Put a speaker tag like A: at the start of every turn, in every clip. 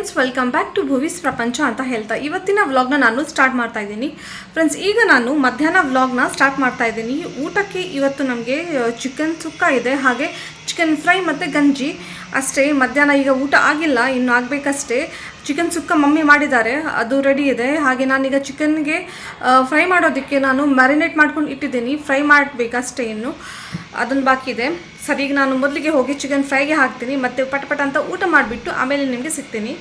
A: Friends welcome back to Bhuvi's Prapancha ಅಂತ ಹೇಳ್ತಾ ಇವತ್ತಿನ ವ್ಲಾಗ್ನ ನಾನು ಸ್ಟಾರ್ಟ್ ಮಾಡ್ತಾ ಇದ್ದೀನಿ. ಫ್ರೆಂಡ್ಸ್ ಈಗ ನಾನು ಮಧ್ಯಾಹ್ನ ವ್ಲಾಗ್ನ ಸ್ಟಾರ್ಟ್ ಮಾಡ್ತಾ ಇದ್ದೀನಿ. ಊಟಕ್ಕೆ ಇವತ್ತು ನಮಗೆ ಚಿಕನ್ ಸುಕ್ಕ ಇದೆ. ಹಾಗೆ ಚಿಕನ್ ಫ್ರೈ ಮತ್ತು ಗಂಜಿ. ಅಷ್ಟೇ, ಮಧ್ಯಾಹ್ನ ಈಗ ಊಟ ಆಗಿಲ್ಲ, ಇನ್ನು ಆಗಬೇಕಷ್ಟೇ. ಚಿಕನ್ ಸುಕ್ಕ ಮಮ್ಮಿ ಮಾಡಿದ್ದಾರೆ, ಅದು ರೆಡಿ ಇದೆ. ಹಾಗೆ ನಾನೀಗ ಚಿಕನ್ಗೆ ಫ್ರೈ ಮಾಡೋದಕ್ಕೆ ನಾನು ಮ್ಯಾರಿನೇಟ್ ಮಾಡ್ಕೊಂಡು ಇಟ್ಟಿದ್ದೀನಿ. ಫ್ರೈ ಮಾಡಬೇಕಷ್ಟೇ ಇನ್ನು. ಅದನ್ನು ಬಾಕಿ ಇದೆ. ಸರಿ ನಾನು ಮೊದಲಿಗೆ ಹೋಗಿ ಚಿಕನ್ ಫ್ರೈಗೆ ಹಾಕ್ತೀನಿ. ಮತ್ತು ಪಟ ಪಟ ಅಂತ ಊಟ ಮಾಡಿಬಿಟ್ಟು ಆಮೇಲೆ ನಿಮಗೆ ಸಿಗ್ತೀನಿ.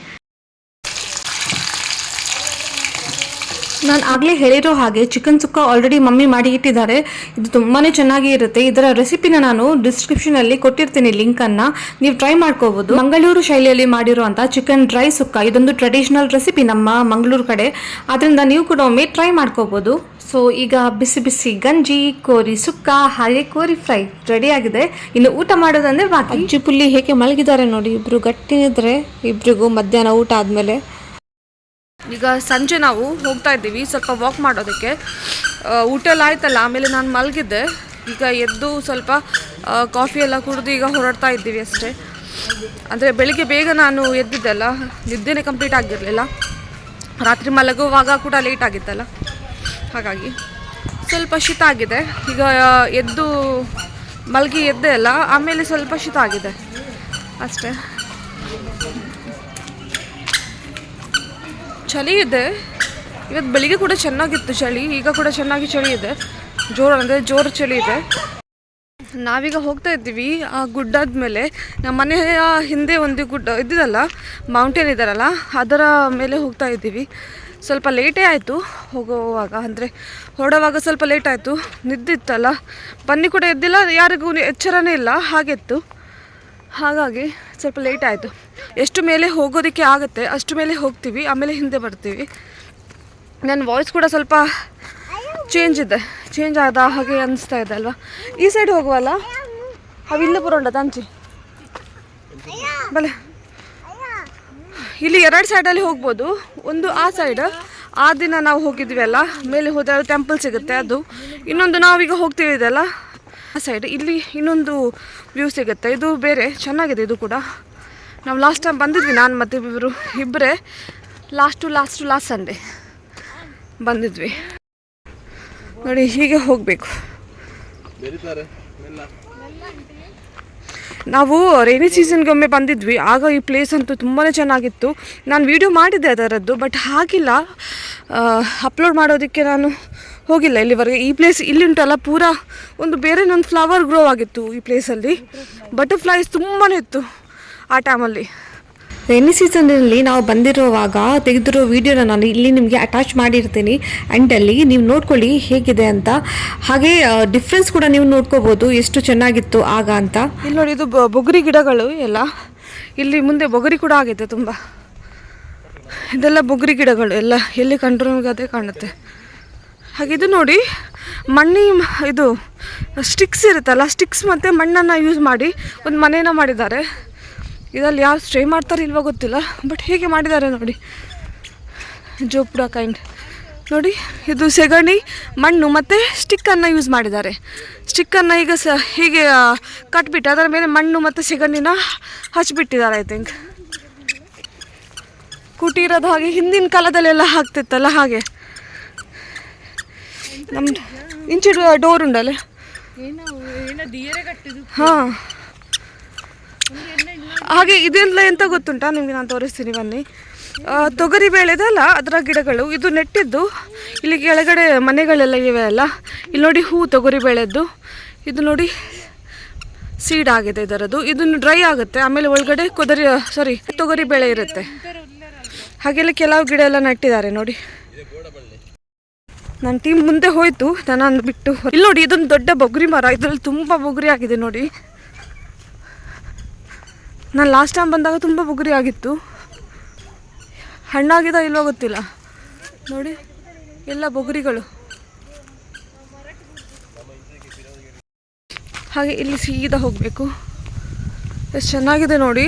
A: ನಾನು ಆಗಲೇ ಹೇಳಿರೋ ಹಾಗೆ ಚಿಕನ್ ಸುಕ್ಕ ಆಲ್ರೆಡಿ ಮಮ್ಮಿ ಮಾಡಿ ಇಟ್ಟಿದ್ದಾರೆ. ಇದು ತುಂಬಾ ಚೆನ್ನಾಗಿ ಇರುತ್ತೆ. ಇದರ ರೆಸಿಪಿನ ನಾನು ಡಿಸ್ಕ್ರಿಪ್ಷನಲ್ಲಿ ಕೊಟ್ಟಿರ್ತೀನಿ ಲಿಂಕನ್ನು ನೀವು ಟ್ರೈ ಮಾಡ್ಕೋಬೋದು. ಮಂಗಳೂರು ಶೈಲಿಯಲ್ಲಿ ಮಾಡಿರುವಂಥ ಚಿಕನ್ ಡ್ರೈ ಸುಕ್ಕ, ಇದೊಂದು ಟ್ರೆಡಿಷನಲ್ ರೆಸಿಪಿ ನಮ್ಮ ಮಂಗಳೂರು ಕಡೆ. ಅದರಿಂದ ನೀವು ಕೂಡ ಒಮ್ಮೆ ಟ್ರೈ ಮಾಡ್ಕೋಬೋದು. ಸೊ ಈಗ ಬಿಸಿ ಬಿಸಿ ಗಂಜಿ, ಕೋರಿ ಸುಕ್ಕ, ಹಾಗೆ ಕೋರಿ ಫ್ರೈ ರೆಡಿ ಆಗಿದೆ. ಇನ್ನು ಊಟ ಮಾಡೋದಂದರೆ ಬಾಕಿ. ಅಜ್ಜಿ ಪುಲ್ಲಿ ಹೇಗೆ ಮಲಗಿದ್ದಾರೆ ನೋಡಿ. ಇಬ್ಬರು ಗಟ್ಟಿನಿದ್ರೆ ಇಬ್ರಿಗೂ ಮಧ್ಯಾಹ್ನ ಊಟ ಆದಮೇಲೆ. ಈಗ ಸಂಜೆ ನಾವು ಹೋಗ್ತಾ ಇದ್ದೀವಿ, ಸ್ವಲ್ಪ ವಾಕ್ ಮಾಡೋದಕ್ಕೆ. ಊಟ ಎಲ್ಲ ಆಯ್ತಲ್ಲ, ಆಮೇಲೆ ನಾನು ಮಲಗಿದ್ದೆ. ಈಗ ಎದ್ದು ಸ್ವಲ್ಪ ಕಾಫಿ ಎಲ್ಲ ಕುಡಿದು ಈಗ ಹೊರಡ್ತಾ ಇದ್ದೀವಿ ಅಷ್ಟೇ. ಅಂದರೆ ಬೆಳಿಗ್ಗೆ ಬೇಗ ನಾನು ಎದ್ದಿದ್ದೆಲ್ಲ, ನಿದ್ದೆನೇ ಕಂಪ್ಲೀಟ್ ಆಗಿರಲಿಲ್ಲ. ರಾತ್ರಿ ಮಲಗುವಾಗ ಕೂಡ ಲೇಟ್ ಆಗಿತ್ತಲ್ಲ. ಹಾಗಾಗಿ ಸ್ವಲ್ಪ ಶೀತ ಆಗಿದೆ. ಈಗ ಎದ್ದು ಮಲಗಿ ಎದ್ದೆ ಅಲ್ಲ, ಆಮೇಲೆ ಸ್ವಲ್ಪ ಶೀತ ಆಗಿದೆ. ಅಷ್ಟೇ. ಚಳಿ ಇದೆ. ಇವತ್ತು ಬೆಳಿಗ್ಗೆ ಕೂಡ ಚೆನ್ನಾಗಿತ್ತು ಚಳಿ, ಈಗ ಕೂಡ ಚೆನ್ನಾಗಿ ಚಳಿ ಇದೆ. ಜೋರು ಅಂದರೆ ಜೋರು ಚಳಿ ಇದೆ. ನಾವೀಗ ಹೋಗ್ತಾ ಇದ್ದೀವಿ, ಆ ಗುಡ್ಡದ ಮೇಲೆ ನಮ್ಮ ಮನೆಯ ಹಿಂದೆ ಒಂದು ಗುಡ್ಡ ಇದ್ದಿದಲ್ಲ ಮೌಂಟೇನ್ ಇದ್ದಾರಲ್ಲ ಅದರ ಮೇಲೆ ಹೋಗ್ತಾ ಇದ್ದೀವಿ. ಸ್ವಲ್ಪ ಲೇಟೇ ಆಯಿತು ಹೋಗುವಾಗ, ಅಂದರೆ ಹೊರಡುವಾಗ ಸ್ವಲ್ಪ ಲೇಟ್ ಆಯಿತು. ನಿದ್ದಿತ್ತಲ್ಲ. ಬನ್ನಿ ಕೂಡ ಎದ್ದಿಲ್ಲ, ಯಾರಿಗೂ ಎಚ್ಚರನೇ ಇಲ್ಲ, ಹಾಗೆತ್ತು. ಹಾಗಾಗಿ ಸ್ವಲ್ಪ ಲೇಟ್ ಆಯಿತು. ಎಷ್ಟು ಮೇಲೆ ಹೋಗೋದಕ್ಕೆ ಆಗುತ್ತೆ, ಅಷ್ಟು ಮೇಲೆ ಹೋಗ್ತೀವಿ, ಆಮೇಲೆ ಹಿಂದೆ ಬರ್ತೀವಿ. ನನ್ನ ವಾಯ್ಸ್ ಕೂಡ ಸ್ವಲ್ಪ ಚೇಂಜ್ ಇದೆ ಚೇಂಜ್ ಆದ ಹಾಗೆ ಅನಿಸ್ತಾ ಇದೆ ಅಲ್ವಾ? ಈ ಸೈಡ್ ಹೋಗುವಲ್ಲ? ಅವಿಲ್ಲ ಬರೋಂಡ ತಂಚಿ ಬಲೆ. ಇಲ್ಲಿ ಎರಡು ಸೈಡಲ್ಲಿ ಹೋಗ್ಬೋದು, ಒಂದು ಆ ಸೈಡ್ ಆ ದಿನ ನಾವು ಹೋಗಿದ್ವಿ ಅಲ್ಲ, ಮೇಲೆ ಹೋದಾಗ ಟೆಂಪಲ್ ಸಿಗುತ್ತೆ ಅದು. ಇನ್ನೊಂದು ನಾವೀಗ ಹೋಗ್ತೀವಿ ಇದೆಲ್ಲ. ಆ ಸೈಡ್ ಇಲ್ಲಿ ಇನ್ನೊಂದು ವ್ಯೂ ಸಿಗುತ್ತೆ. ಇದು ಬೇರೆ, ಚೆನ್ನಾಗಿದೆ ಇದು ಕೂಡ. ನಾವು ಲಾಸ್ಟ್ ಟೈಮ್ ಬಂದಿದ್ವಿ ನಾನು ಮತ್ತು ಇಬ್ಬರು ಇಬ್ಬರೇ ಲಾಸ್ಟು ಲಾಸ್ಟು ಲಾಸ್ಟ್ ಸಂಡೆ ಬಂದಿದ್ವಿ. ನೋಡಿ, ಹೀಗೆ ಹೋಗಬೇಕು. ನಾವು ರೈನಿ ಸೀಸನ್ಗೊಮ್ಮೆ ಬಂದಿದ್ವಿ. ಆಗ ಈ ಪ್ಲೇಸ್ ಅಂತೂ ತುಂಬಾ ಚೆನ್ನಾಗಿತ್ತು. ನಾನು ವೀಡಿಯೋ ಮಾಡಿದ್ದೆ ಅದರದ್ದು ಬಟ್ ಹಾಗಿಲ್ಲ. ಅಪ್ಲೋಡ್ ಮಾಡೋದಕ್ಕೆ ನಾನು ಹೋಗಿಲ್ಲ. ಇಲ್ಲಿವರೆಗೆ ಈ ಪ್ಲೇಸ್ ಇಲ್ಲಿ ಉಂಟಲ್ಲ, ಪೂರಾ ಒಂದು ಬೇರೆ ಒಂದು ಫ್ಲವರ್ ಗ್ರೋ ಆಗಿತ್ತು ಈ ಪ್ಲೇಸಲ್ಲಿ ಬಟರ್ಫ್ಲೈಸ್ ತುಂಬಾ ಇತ್ತು. ಆ ಟೈಮಲ್ಲಿ ರೈನಿ ಸೀಸನಲ್ಲಿ ನಾವು ಬಂದಿರುವಾಗ ತೆಗೆದಿರೋ ವೀಡಿಯೋನ ನಾನು ಇಲ್ಲಿ ನಿಮಗೆ ಅಟ್ಯಾಚ್ ಮಾಡಿರ್ತೀನಿ. ಎಂಡಲ್ಲಿ ನೀವು ನೋಡ್ಕೊಳ್ಳಿ ಹೇಗಿದೆ ಅಂತ. ಹಾಗೆ ಡಿಫ್ರೆನ್ಸ್ ಕೂಡ ನೀವು ನೋಡ್ಕೋಬೋದು ಎಷ್ಟು ಚೆನ್ನಾಗಿತ್ತು ಆಗ ಅಂತ. ಇಲ್ಲಿ ನೋಡಿ ಇದು ಬೊಗರಿ ಗಿಡಗಳು ಎಲ್ಲ. ಇಲ್ಲಿ ಮುಂದೆ ಬೊಗರಿ ಕೂಡ ಆಗಿದೆ ತುಂಬ. ಇದೆಲ್ಲ ಬೊಗರಿ ಗಿಡಗಳು ಎಲ್ಲ. ಎಲ್ಲಿ ಕಂಡ್ರೂ ನಿಮಗೆ ಅದೇ ಕಾಣುತ್ತೆ. ಹಾಗೆ ಇದು ನೋಡಿ ಮಣ್ಣಿ ಇದು ಸ್ಟಿಕ್ಸ್ ಇರುತ್ತಲ್ಲ ಸ್ಟಿಕ್ಸ್ ಮತ್ತು ಮಣ್ಣನ್ನು ಯೂಸ್ ಮಾಡಿ ಒಂದು ಮನೇನ ಮಾಡಿದ್ದಾರೆ. ಇದರಲ್ಲಿ ಯಾರು ಸ್ಟೇ ಮಾಡ್ತಾರೆ ಇಲ್ವೋ ಗೊತ್ತಿಲ್ಲ ಬಟ್ ಹೇಗೆ ಮಾಡಿದ್ದಾರೆ ನೋಡಿ ಜೋಪುಡ ಕೈಂಡ್ ನೋಡಿ ಇದು ಸೆಗಣಿ ಮಣ್ಣು ಮತ್ತು ಸ್ಟಿಕ್ಕನ್ನು ಯೂಸ್ ಮಾಡಿದ್ದಾರೆ ಸ್ಟಿಕ್ಕನ್ನು ಈಗ ಸ ಹೀಗೆ ಕಟ್ಬಿಟ್ಟು ಅದರ ಮೇಲೆ ಮಣ್ಣು ಮತ್ತು ಸೆಗಣಿನ ಹಚ್ಚಿಬಿಟ್ಟಿದ್ದಾರೆ ಐ ಥಿಂಕ್ ಕುಟೀರದ ಹಾಗೆ ಹಿಂದಿನ ಕಾಲದಲ್ಲೆಲ್ಲ ಹಾಕ್ತಿತ್ತಲ್ಲ ಹಾಗೆ ನಮ್ದು ಇಂಚು ಡೋರ್ ಉಂಡಲ್ಲ ಹಾಂ ಹಾಗೆ ಇದೆಲ್ಲ ಎಂತ ಗೊತ್ತುಂಟಾ? ನಿಮಗೆ ನಾನು ತೋರಿಸ್ತೀನಿ ಬನ್ನಿ. ತೊಗರಿ ಬೆಳೆದಲ್ಲ ಅದರ ಗಿಡಗಳು. ಇದು ನೆಟ್ಟಿದ್ದು. ಇಲ್ಲಿ ಕೆಳಗಡೆ ಮನೆಗಳೆಲ್ಲ ಇವೆ ಅಲ್ಲ. ಇಲ್ಲಿ ನೋಡಿ ಹೂ ತೊಗರಿ ಬೆಳೆದ್ದು. ಇದು ನೋಡಿ ಸೀಡ್ ಆಗಿದೆ ಇದರದ್ದು. ಇದನ್ನು ಡ್ರೈ ಆಗುತ್ತೆ. ಆಮೇಲೆ ಒಳಗಡೆ ಕುದರಿ ಸಾರಿ ತೊಗರಿ ಬೆಳೆ ಇರುತ್ತೆ. ಹಾಗೆಲ್ಲ ಕೆಲವು ಗಿಡ ಎಲ್ಲ ನೆಟ್ಟಿದ್ದಾರೆ ನೋಡಿ. ನನ್ನ ಟೀಮ್ ಮುಂದೆ ಹೋಯ್ತು. ನಾನು ಬಿಟ್ಟು ಇಲ್ಲಿ ನೋಡಿ ಇದೊಂದು ದೊಡ್ಡ ಬೊಗ್ರಿ ಮರ. ಇದರಲ್ಲಿ ತುಂಬ ಬೊಗ್ರಿ ಆಗಿದೆ ನೋಡಿ. ನಾನು ಲಾಸ್ಟ್ ಟೈಮ್ ಬಂದಾಗ ತುಂಬ ಬುಗುರಿ ಆಗಿತ್ತು. ಹಣ್ಣಾಗಿದ ಇಲ್ವೋ ಗೊತ್ತಿಲ್ಲ. ನೋಡಿ, ಎಲ್ಲ ಬುಗುರಿಗಳು. ಹಾಗೆ ಇಲ್ಲಿ ಸೀದಾ ಹೋಗಬೇಕು. ಎಷ್ಟು ಚೆನ್ನಾಗಿದೆ ನೋಡಿ.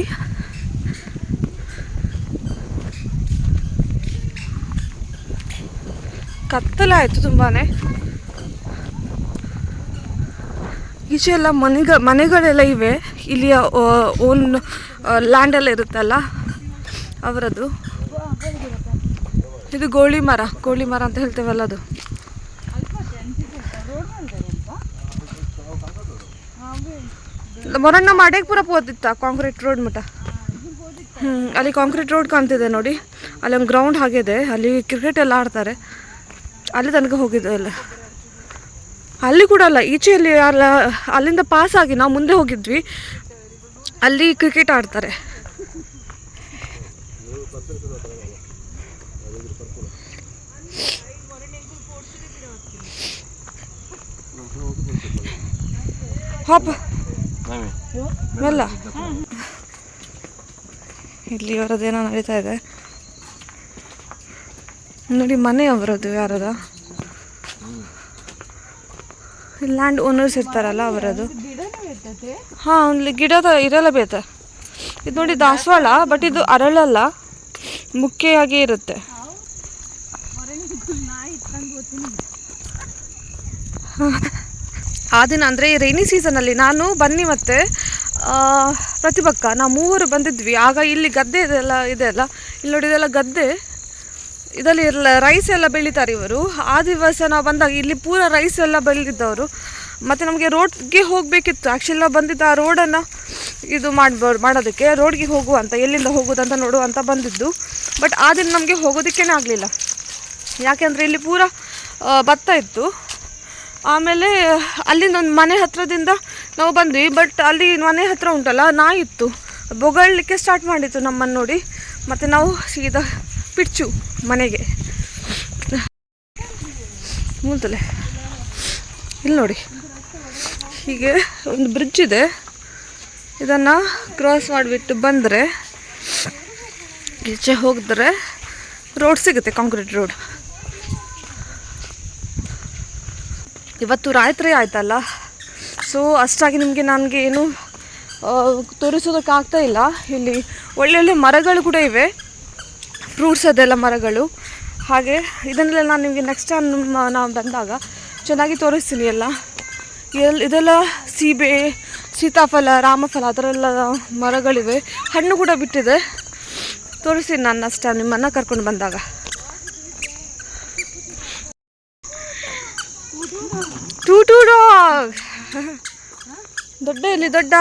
A: ಕತ್ತಲಾಯಿತು ತುಂಬಾ ಈಚೆ ಎಲ್ಲ ಮನೆಗ, ಮನೆಗಳೆಲ್ಲ ಇವೆ. ಇಲ್ಲಿಯ ಓನ್ ಲ್ಯಾಂಡ್ ಎಲ್ಲ ಇರುತ್ತಲ್ಲ ಅವರದ್ದು ಇದು ಗೋಳಿ ಮರ ಗೋಳಿ ಮರ ಅಂತ ಹೇಳ್ತೇವಲ್ಲ ಅದು. ಮೊರಣ್ಣ ಮಾಡೇಕ್ ಪೂರ ಪೋದಿತ್ತ ಕಾಂಕ್ರೀಟ್ ರೋಡ್ ಮಟ್ಟ ಹ್ಞೂ ಅಲ್ಲಿ ಕಾಂಕ್ರೀಟ್ ರೋಡ್ ಕಾಣ್ತಿದೆ ನೋಡಿ. ಅಲ್ಲಿ ಒಂದು ಗ್ರೌಂಡ್ ಹಾಗಿದೆ ಅಲ್ಲಿ ಕ್ರಿಕೆಟ್ ಎಲ್ಲ ಆಡ್ತಾರೆ. ಅಲ್ಲಿ ತನಕ ಹೋಗಿದ್ದೆಲ್ಲ ಅಲ್ಲಿ. ಕೂಡ ಅಲ್ಲ, ಈಚೆಯಲ್ಲಿ ಅಲ್ಲ, ಅಲ್ಲಿಂದ ಪಾಸ್ ಆಗಿ ನಾವು ಮುಂದೆ ಹೋಗಿದ್ವಿ. ಅಲ್ಲಿ ಕ್ರಿಕೆಟ್ ಆಡ್ತಾರೆ. ಇಲ್ಲಿ ಅವರದೇನೋ ನಡೀತಾ ಇದೆ. ನೋಡಿ ಮನೆ ಅವರದ್ದು ಯಾರದ? ಲ್ಯಾಂಡ್ ಓನರ್ಸ್ ಇರ್ತಾರಲ್ಲ ಅವರದು. ಹಾಂ, ಅಲ್ಲಿ ಗಿಡದ ಇರಲ್ಲ ಬೇತ ಇದು ನೋಡಿ ದಾಸವಾಳ, ಬಟ್ ಇದು ಅರಳಲ್ಲ. ಮುಖ್ಯವಾಗಿ ಇರುತ್ತೆ. ಆ ದಿನ ಅಂದರೆ ಈ ರೈನಿ ಸೀಸನಲ್ಲಿ ನಾನು, ಬನ್ನಿ ಮತ್ತೆ ಪ್ರತಿಭಕ್ಕ ನಾವು ಮೂವರು ಬಂದಿದ್ವಿ. ಆಗ ಇಲ್ಲಿ ಗದ್ದೆ ಇದೆಲ್ಲ ಇದೆ ಅಲ್ಲ? ಇಲ್ಲಿ ನೋಡಿ ಇದೆಲ್ಲ ಗದ್ದೆ. ಇದರಲ್ಲಿ ಎಲ್ಲ ರೈಸ್ ಎಲ್ಲ ಬೆಳೀತಾರೆ ಇವರು. ಆ ದಿವಸ ನಾವು ಬಂದಾಗ ಇಲ್ಲಿ ಪೂರ ರೈಸ್ ಎಲ್ಲ ಬೆಳೆದಿದ್ದವರು. ಮತ್ತು ನಮಗೆ ರೋಡ್ಗೆ ಹೋಗಬೇಕಿತ್ತು. ಆ್ಯಕ್ಚುಲಿ ನಾವು ಬಂದಿದ್ದು ಆ ರೋಡನ್ನು ಇದು ಮಾಡ್ಬೋ ಮಾಡೋದಕ್ಕೆ ರೋಡ್ಗೆ ಹೋಗುವಂತ ಎಲ್ಲಿಂದ ಹೋಗೋದಂತ ನೋಡುವಂತ ಬಂದಿದ್ದು. ಬಟ್ ಆ ನಮಗೆ ಹೋಗೋದಕ್ಕೇ ಆಗಲಿಲ್ಲ. ಯಾಕೆಂದರೆ ಇಲ್ಲಿ ಪೂರ ಭತ್ತ ಇತ್ತು. ಆಮೇಲೆ ಅಲ್ಲಿಂದ ಒಂದು ಮನೆ ಹತ್ರದಿಂದ ನಾವು ಬಂದ್ವಿ. ಬಟ್ ಅಲ್ಲಿ ಮನೆ ಹತ್ರ ಉಂಟಲ್ಲ, ನಾಯಿ ಇತ್ತು. ಬೊಗಳ್ಲಿಕ್ಕೆ ಸ್ಟಾರ್ಟ್ ಮಾಡಿತ್ತು ನಮ್ಮನ್ನು ನೋಡಿ. ಮತ್ತು ನಾವು ಸೀದಾ ಪಿಚ್ಚು ಮನೆಗೆ. ಮೂಲತಲೆ ಇಲ್ಲಿ ನೋಡಿ. ಹೀಗೆ ಒಂದು ಬ್ರಿಡ್ಜ್ ಇದೆ. ಇದನ್ನು ಕ್ರಾಸ್ ಮಾಡಿಬಿಟ್ಟು ಬಂದರೆ ಈಚೆ ಹೋಗಿದ್ರೆ ರೋಡ್ ಸಿಗುತ್ತೆ ಕಾಂಕ್ರೀಟ್ ರೋಡ್ ಇವತ್ತು ರಾತ್ರಿ ಆಯ್ತಲ್ಲ. ಸೊ ಅಷ್ಟಾಗಿ ನಿಮಗೆ ನನಗೆ ಏನು ತೋರಿಸೋದಕ್ಕಾಗ್ತಾ ಇಲ್ಲ. ಇಲ್ಲಿ ಒಳ್ಳೊಳ್ಳೆ ಮರಗಳು ಕೂಡ ಇವೆ. ಫ್ರೂಟ್ಸ್ ಅದೆಲ್ಲ ಮರಗಳು. ಹಾಗೆ ಇದನ್ನೆಲ್ಲ ನಾನು ನಿಮಗೆ ನೆಕ್ಸ್ಟ್ ಟೈಮ್ ನಾವು ಬಂದಾಗ ಚೆನ್ನಾಗಿ ತೋರಿಸ್ತೀನಿ ಎಲ್ಲ. ಎಲ್, ಇದೆಲ್ಲ ಸೀಬೆ, ಸೀತಾಫಲ, ರಾಮಫಲ ಆ ಥರ ಎಲ್ಲ ಮರಗಳಿವೆ. ಹಣ್ಣು ಕೂಡ ಬಿಟ್ಟಿದೆ. ತೋರಿಸಿ ನಾನು ಅಷ್ಟ, ನಿಮ್ಮನ್ನು ಕರ್ಕೊಂಡು ಬಂದಾಗ. ಟೂ ಟೂ ಡಾಗ್ ದೊಡ್ಡ ಇಲ್ಲಿ ದೊಡ್ಡ?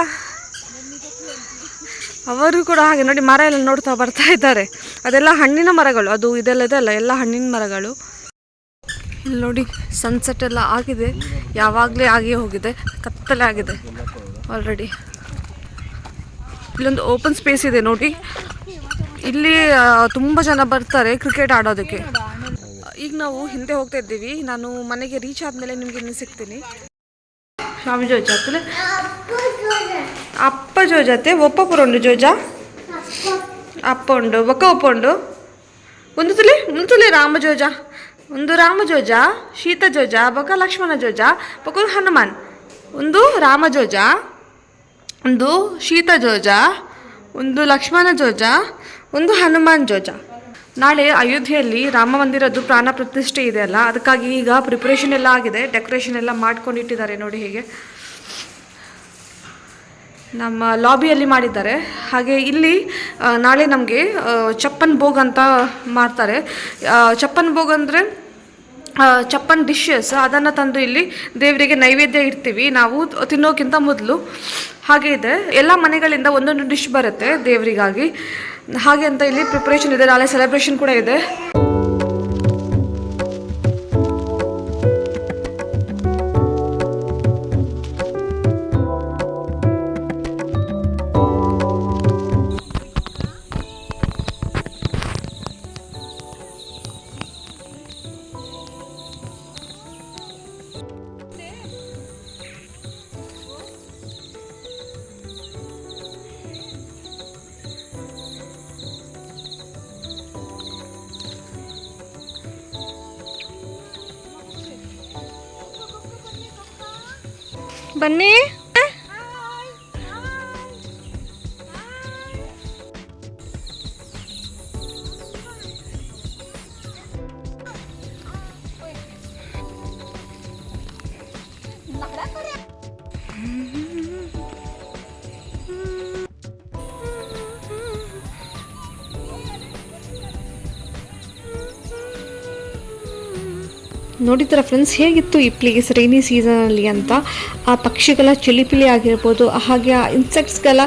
A: ಅವರು ಕೂಡ ಹಾಗೆ ನೋಡಿ ಮರ ಎಲ್ಲ ನೋಡ್ತಾ ಬರ್ತಾ ಇದ್ದಾರೆ. ಅದೆಲ್ಲ ಹಣ್ಣಿನ ಮರಗಳು, ಅದು ಇದೆಲ್ಲ ಇದೆಲ್ಲ ಎಲ್ಲ ಹಣ್ಣಿನ ಮರಗಳು. ಇಲ್ಲಿ ನೋಡಿ ಸನ್ಸೆಟ್ ಎಲ್ಲ ಆಗಿದೆ. ಯಾವಾಗಲೇ ಆಗಿ ಹೋಗಿದೆ. ಕತ್ತಲೆ ಆಗಿದೆ. ಆಲ್ರೆಡಿ ಇಲ್ಲೊಂದು ಓಪನ್ ಸ್ಪೇಸ್ ಇದೆ ನೋಡಿ. ಇಲ್ಲಿ ತುಂಬ ಜನ ಬರ್ತಾರೆ ಕ್ರಿಕೆಟ್ ಆಡೋದಕ್ಕೆ. ಈಗ ನಾವು ಹಿಂದೆ ಹೋಗ್ತಾ ಇದ್ದೀವಿ. ನಾನು ಮನೆಗೆ ರೀಚ್ ಆದಮೇಲೆ ನಿಮಗೆ ಇನ್ನು ಸಿಗ್ತೀನಿ. ಸ್ವಾಮಿ ಜೋಜ ಅಪ್ಪ ಜೋಜತೆ ಒಪ್ಪ ಪುರಂಡು ಜೋಜ? ಅಪ್ಪ ಉಂಡು. ಒಕ್ಕ ಒಪ್ಪ ಉಂಡು? ಒಂದು ತುಲಿ ಒಂದು ತುಲಿ ರಾಮ ಜೋಜ? ಒಂದು ರಾಮ ಜೋಜ, ಶೀತ ಜೋಜ, ಬೊಕ ಲಕ್ಷ್ಮಣ ಜೋಜ ಬೊಕ ಹನುಮಾನ್. ಒಂದು ರಾಮ ಜೋಜ ಒಂದು ಶೀತ ಜೋಜ ಒಂದು ಲಕ್ಷ್ಮಣ ಜೋಜ ಒಂದು ಹನುಮಾನ್ ಜೋಜ. ನಾಳೆ ಅಯೋಧ್ಯೆಯಲ್ಲಿ ರಾಮ ಮಂದಿರದ್ದು ಪ್ರಾಣ ಪ್ರತಿಷ್ಠೆ ಇದೆ ಅಲ್ಲ, ಅದಕ್ಕಾಗಿ ಈಗ ಪ್ರಿಪ್ರೇಷನ್ ಎಲ್ಲ ಆಗಿದೆ ಡೆಕೋರೇಷನ್ ಎಲ್ಲ ಮಾಡ್ಕೊಂಡಿಟ್ಟಿದ್ದಾರೆ ನೋಡಿ ಹೀಗೆ. ನಮ್ಮ ಲಾಬಿಯಲ್ಲಿ ಮಾಡಿದ್ದಾರೆ. ಹಾಗೆ ಇಲ್ಲಿ ನಾಳೆ ನಮಗೆ ಚಪ್ಪನ್ ಭೋಗ್ ಅಂತ ಮಾಡ್ತಾರೆ. ಚಪ್ಪನ್ ಭೋಗ್ ಅಂದರೆ ಚಪ್ಪನ್ ಡಿಶಸ್ ಅದನ್ನು ತಂದು ಇಲ್ಲಿ ದೇವರಿಗೆ ನೈವೇದ್ಯ ಇಡ್ತೀವಿ. ನಾವು ತಿನ್ನೋಕ್ಕಿಂತ ಮೊದಲು ಹಾಗೆ ಇದೆ. ಎಲ್ಲ ಮನೆಗಳಿಂದ ಒಂದೊಂದು ಡಿಶ್ ಬರುತ್ತೆ ದೇವರಿಗಾಗಿ. ಹಾಗೆ ಅಂತ ಇಲ್ಲಿ ಪ್ರಿಪ್ರೇಷನ್ ಇದೆ. ನಾಳೆ ಸೆಲೆಬ್ರೇಷನ್ ಕೂಡ ಇದೆ. ಬನ್ನಿ. ನೋಡಿದ್ರ ಫ್ರೆಂಡ್ಸ್ ಹೇಗಿತ್ತು ಈ ಪ್ಲೇಸ್ ರೈನಿ ಸೀಸನಲ್ಲಿ ಅಂತ? ಆ ಪಕ್ಷಿಗಳ ಚಿಲಿಪಿಲಿ ಆಗಿರ್ಬೋದು ಹಾಗೆ ಆ ಇನ್ಸೆಕ್ಟ್ಸ್ಗಳ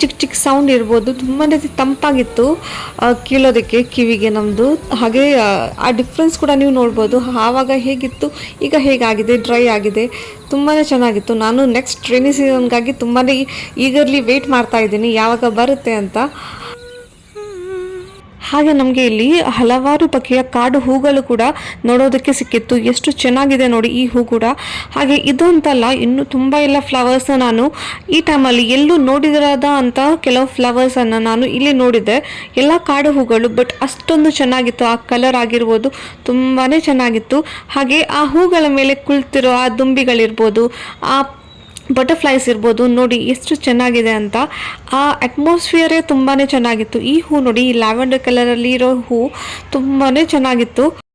A: ಚಿಕ್ಕ ಚಿಕ್ಕ ಸೌಂಡ್ ಇರ್ಬೋದು ತುಂಬಾ ತಂಪಾಗಿತ್ತು. ಕೇಳೋದಕ್ಕೆ ಕಿವಿಗೆ ನಮ್ಮದು ಹಾಗೆ ಆ, ಆ ಡಿಫ್ರೆನ್ಸ್ ಕೂಡ ನೀವು ನೋಡ್ಬೋದು. ಆವಾಗ ಹೇಗಿತ್ತು ಈಗ ಹೇಗಾಗಿದೆ ಡ್ರೈ ಆಗಿದೆ ತುಂಬಾ ಚೆನ್ನಾಗಿತ್ತು. ನಾನು ನೆಕ್ಸ್ಟ್ ರೈನಿ ಸೀಸನ್ಗಾಗಿ ತುಂಬಾ ಈಗರ್ಲಿ ವೆಯ್ಟ್ ಮಾಡ್ತಾ ಇದ್ದೀನಿ. ಯಾವಾಗ ಬರುತ್ತೆ ಅಂತ. ಹಾಗೆ ನಮಗೆ ಇಲ್ಲಿ ಹಲವಾರು ಬಗೆಯ ಕಾಡು ಹೂಗಳು ಕೂಡ ನೋಡೋದಕ್ಕೆ ಸಿಕ್ಕಿತ್ತು. ಎಷ್ಟು ಚೆನ್ನಾಗಿದೆ ನೋಡಿ ಈ ಹೂ ಕೂಡ. ಹಾಗೆ ಇದು ಅಂತಲ್ಲ, ಇನ್ನು ತುಂಬ ಎಲ್ಲ ಫ್ಲವರ್ಸ್ ನಾನು ಈ ಟೈಮಲ್ಲಿ ಎಲ್ಲೂ ನೋಡಿದರಾದ ಅಂತ ಕೆಲವು ಫ್ಲವರ್ಸನ್ನು ನಾನು ಇಲ್ಲಿ ನೋಡಿದೆ. ಎಲ್ಲ ಕಾಡು ಹೂಗಳು ಬಟ್ ಅಷ್ಟೊಂದು ಚೆನ್ನಾಗಿತ್ತು. ಆ ಕಲರ್ ಆಗಿರ್ಬೋದು ತುಂಬಾ ಚೆನ್ನಾಗಿತ್ತು. ಹಾಗೆ ಆ ಹೂಗಳ ಮೇಲೆ ಕುಳಿತಿರೋ ಆ ದುಂಬಿಗಳಿರ್ಬೋದು, ಆ ಬಟರ್ಫ್ಲೈಸ್ ಇರ್ಬೋದು, ನೋಡಿ ಎಷ್ಟು ಚೆನ್ನಾಗಿದೆ ಅಂತ. ಆ ಅಟ್ಮಾಸ್ಫಿಯರೇ ತುಂಬಾ ಚೆನ್ನಾಗಿತ್ತು. ಈ ಹೂ ನೋಡಿ ಈ ಲ್ಯಾವೆಂಡರ್ ಕಲರಲ್ಲಿ ಇರೋ ಹೂ ತುಂಬಾ ಚೆನ್ನಾಗಿತ್ತು.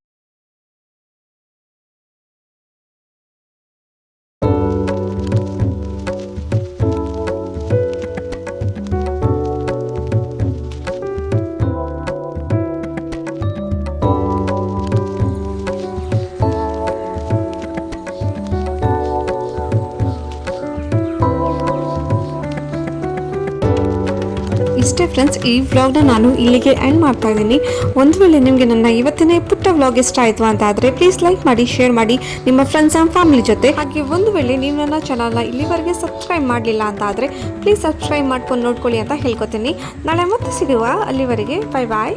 A: ಫ್ರೆಂಡ್ಸ್ ಈ ವ್ಲಾಗ್ನ ನಾನು ಇಲ್ಲಿಗೆ ಎಂಡ್ ಮಾಡ್ತಾ ಇದ್ದೀನಿ. ಒಂದು ವೇಳೆ ನಿಮಗೆ ನನ್ನ ಇವತ್ತಿನ ಪುಟ್ಟ ವ್ಲಾಗ್ ಇಷ್ಟ ಆಯಿತು ಅಂತ ಆದರೆ ಪ್ಲೀಸ್ ಲೈಕ್ ಮಾಡಿ ಶೇರ್ ಮಾಡಿ ನಿಮ್ಮ ಫ್ರೆಂಡ್ಸ್ ಆ್ಯಂಡ್ ಫ್ಯಾಮಿಲಿ ಜೊತೆ. ಹಾಗೆ ಒಂದು ವೇಳೆ ನೀವು ನನ್ನ ಚಾನಲ್ನ ಇಲ್ಲಿವರೆಗೆ ಸಬ್ಸ್ಕ್ರೈಬ್ ಮಾಡಲಿಲ್ಲ ಅಂತ ಆದರೆ ಪ್ಲೀಸ್ ಸಬ್ಸ್ಕ್ರೈಬ್ ಮಾಡ್ಕೊಂಡು ನೋಡ್ಕೊಳ್ಳಿ ಅಂತ ಹೇಳ್ಕೊತೀನಿ. ನಾಳೆ ಮತ್ತೆ ಸಿಗುವ ಅಲ್ಲಿವರೆಗೆ. ಬಾಯ್ ಬಾಯ್